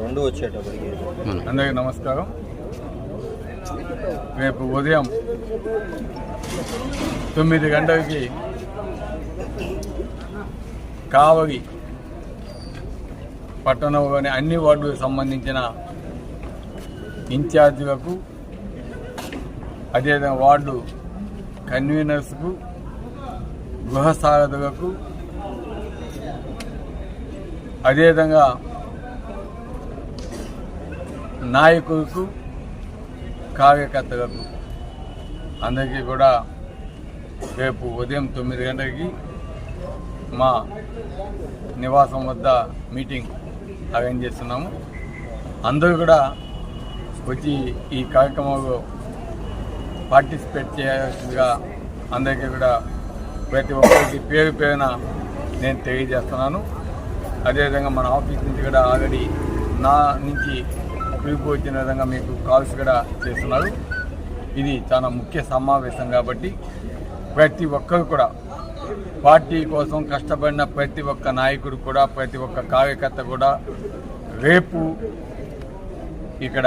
రెండు వచ్చేటప్పటికి. అందరికీ నమస్కారం. రేపు ఉదయం తొమ్మిది గంటలకి కావలి పట్టణంలోని అన్ని వార్డులకు సంబంధించిన ఇన్ఛార్జీలకు అదేవిధంగా వార్డు కన్వీనర్స్కు గృహ సారథులకు అదేవిధంగా నాయకులకు కార్యకర్తలకు అందరికీ కూడా రేపు ఉదయం తొమ్మిది గంటలకి మా నివాసం వద్ద మీటింగ్ అరేంజ్ చేస్తున్నాము. అందరూ కూడా వచ్చి ఈ కార్యక్రమంలో పార్టిసిపేట్ చేయాల్సిందిగా అందరికీ కూడా ప్రతి ఒక్కరికి పేరు పేరున నేను తెలియజేస్తున్నాను. అదేవిధంగా మన ఆఫీస్ నుంచి కూడా ఆల్రెడీ నా నుంచి పిలుపు వచ్చిన విధంగా మీకు కాల్స్ కూడా చేస్తున్నారు. ఇది చాలా ముఖ్య సమావేశం కాబట్టి ప్రతి ఒక్కరు కూడా పార్టీ కోసం కష్టపడిన ప్రతి ఒక్క నాయకుడు కూడా ప్రతి ఒక్క కార్యకర్త కూడా రేపు ఇక్కడ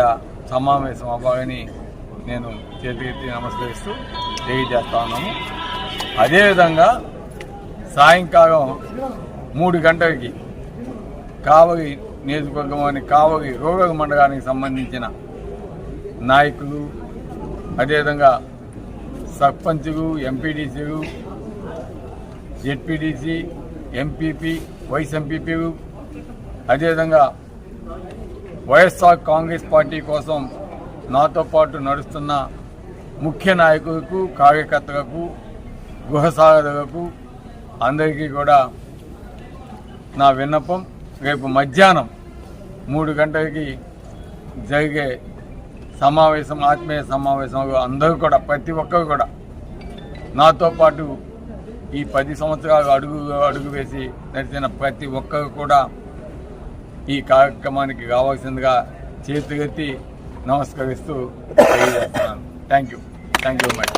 సమావేశం అవ్వాలని నేను చేతికి నమస్కరిస్తూ తెలియజేస్తా ఉన్నాము అదేవిధంగా సాయంకాలం మూడు గంటలకి కావలి నియోజకవర్గంలోని కావలి రోగ మండలానికి సంబంధించిన నాయకులు అదేవిధంగా సర్పంచులు ఎంపీడీసీలు జెడ్పీడీసీ ఎంపీపీ వైస్ ఎంపీపీలు అదేవిధంగా వైఎస్ఆర్ కాంగ్రెస్ పార్టీ కోసం నాతో పాటు నడుస్తున్న ముఖ్య నాయకులకు కార్యకర్తలకు గృహసాగరులకు అందరికీ కూడా నా విన్నపం. రేపు మధ్యాహ్నం మూడు గంటలకి జరిగే సమావేశం ఆత్మీయ సమావేశంలో అందరూ కూడా ప్రతి ఒక్కరు కూడా నాతో పాటు ఈ పది సంవత్సరాలు అడుగు అడుగు వేసి నడిచిన ప్రతి ఒక్కరు కూడా ఈ కార్యక్రమానికి కావాల్సిందిగా చేతులెత్తి నమస్కరిస్తూ తెలియజేస్తున్నాను. Thank you thank you much